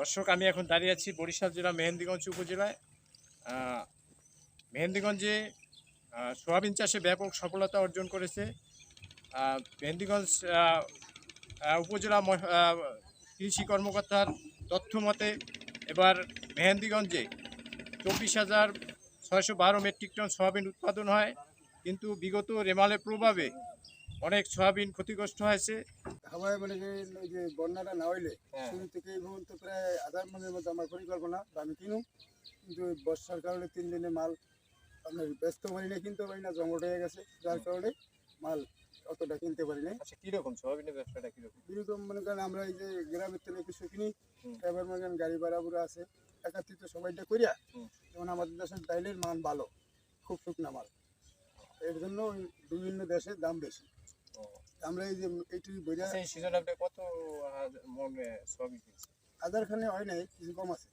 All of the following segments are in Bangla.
দর্শক, আমি এখন দাঁড়িয়ে আছি বরিশাল জেলা মেহেন্দিগঞ্জ উপজেলায়। মেহেন্দিগঞ্জে সোয়াবিন চাষে ব্যাপক সফলতা অর্জন করেছে। মেহেন্দিগঞ্জ উপজেলা কৃষি কর্মকর্তার তথ্য মতে, এবার মেহেন্দিগঞ্জে চব্বিশ হাজার ছয়শো বারো মেট্রিক টন সোয়াবিন উৎপাদন হয়। কিন্তু বিগত রেমালের প্রভাবে অনেক সয়াবিন ক্ষতিগ্রস্ত হয়েছে। হাওয়ায় মানে যে ওই যে বন্যাটা না হইলে হ্যাঁ। শুরু থেকে এই পর্যন্ত প্রায় আধার মাসের মধ্যে আমার পরিকল্পনা আমি কিনু। কিন্তু বর্ষার কারণে তিন দিনে মাল আপনার ব্যস্ত পারি না কিনতে পারি না জমট হয়ে গেছে। যার কারণে মাল অতটা কিনতে পারি না আচ্ছা কীরকম? সয়াবিনের ব্যবসাটা কীরকম? এরকম মনে করেন আমরা এই যে গ্রামের থেকে কিছু কিনি। এবার মনে করেন গাড়ি ভাড়া বুড়া আছে একাত্রিত সবাইটা করিয়া যেমন আমাদের দেশের ডাইলের মান ভালো খুব শুকনা মাল। এর জন্য ওই বিভিন্ন দেশের দাম বেশি। আমরা এই যে এইটি বোঝা সেই সিজন আপনি কত মন কিনছে হাজার খানে হয় নাই কিছু কম আছে।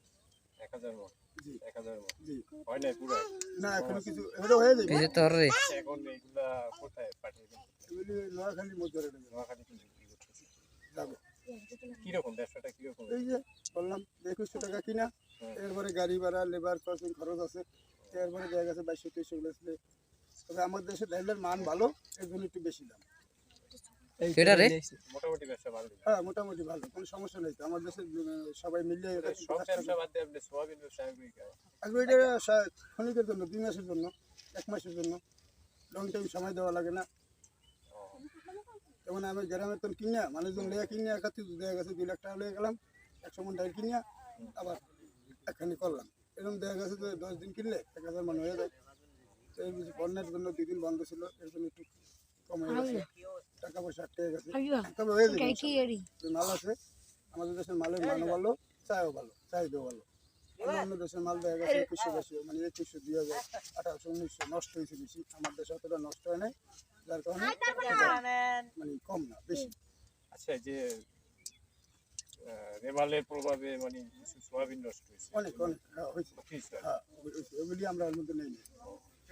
এক হাজার মন। জি। এক হাজার মন। জি। হয় নাই পুরো? না এখনও কিছু হয়ে যাবে তোর রে। এখন এইগুলা কোথায় পাঠিয়ে দিন এগুলি নোয়াখালীর মধ্যে রেখে দেবে। নোয়াখালী বিক্রি করতেছে। যাবে। কীরকম ব্যবসাটা কীরকম? এই যে বললাম একুশশো টাকা কিনা। এরপরে গাড়ি ভাড়া লেবার খরচ খরচ আছে। এরপরে দেখা গেছে বাইশশো তেইশশো গুলো তবে আমার দেশে মান ভালো এর জন্য একটু বেশি দাম। কেডা রে? মোটামুটি ব্যবসা ভালো হ্যাঁ মোটামুটি ভালো কোনো সমস্যা নেই তো। আমার দেশে সবাই মিলিয়ে এটা কিন্তু সব ব্যবসা বাদ দিয়ে আপনি সোয়াবিন ব্যবসা আগ্রহী কেন? আগে এটা সা- ক্ষণিকের জন্য দুই মাসের জন্য এক মাসের জন্য। লং টাইম সময় দেওয়া লাগে না। ও, যেমন আমি গ্রামের তো কিনিয়া মানুষজন লেগে কিনিয়া একাত্রিশ দেখা গেছে দুই লাখ টাকা লেগে গেলাম একশো মন ডাইল কিনিয়া আবার একখানি করলাম। এরকম দেখা গেছে যে দশ দিন কিনলে এক হাজার মান হয়ে যায়। তো এই বন্যার জন্য দুই দিন বন্ধ ছিল এর জন্য একটু কম হয়ে গেছে। টাকা পয়সা আটকে গেছে। তবে হয়ে যাবে মাল আছে আমাদের দেশের মালের মানও ভালো চায়ও ভালো চাহিদাও ভালো। অন্য দেশের মাল দেখা গেছে একুশশো বেশি মানে একুশশো দুই হাজার আঠারোশো উনিশশো নষ্ট হয়েছে বেশি। আমার দেশে অতটা নষ্ট হয় নাই যার কারণে মানে কম না বেশি। আচ্ছা যে আহ, প্রভাবে মানে কিছু সোয়াবিন নষ্ট হয়েছে অনেক অনেক হ্যাঁ হয়েছে। হ্যাঁ হয়েছে। আমরা এর মধ্যে নেই।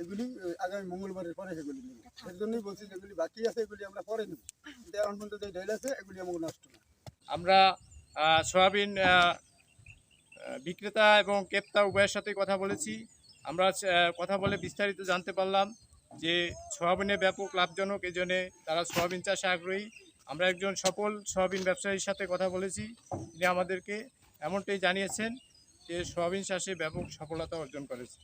এগুলি আগামী মঙ্গলবারের পরে সেগুলি নেই এর জন্যই বলছি যেগুলি বাকি আছে, এগুলি আমরা পরে নেব। কিন্তু এখন পর্যন্ত যে ডেল আছে, এগুলি আমাকে নষ্ট না। আমরা সয়াবিন বিক্রেতা এবং ক্রেতা উভয়ের সাথে কথা বলেছি। আমরা কথা বলে বিস্তারিত জানতে পারলাম যে সয়াবিনে ব্যাপক লাভজনক এই জন্যে তারা সয়াবিন চাষে আগ্রহী। আমরা একজন সফল সয়াবিন ব্যবসায়ীর সাথে কথা বলেছি। তিনি আমাদেরকে এমনটাই জানিয়েছেন যে সয়াবিন চাষে ব্যাপক সফলতা অর্জন করেছে।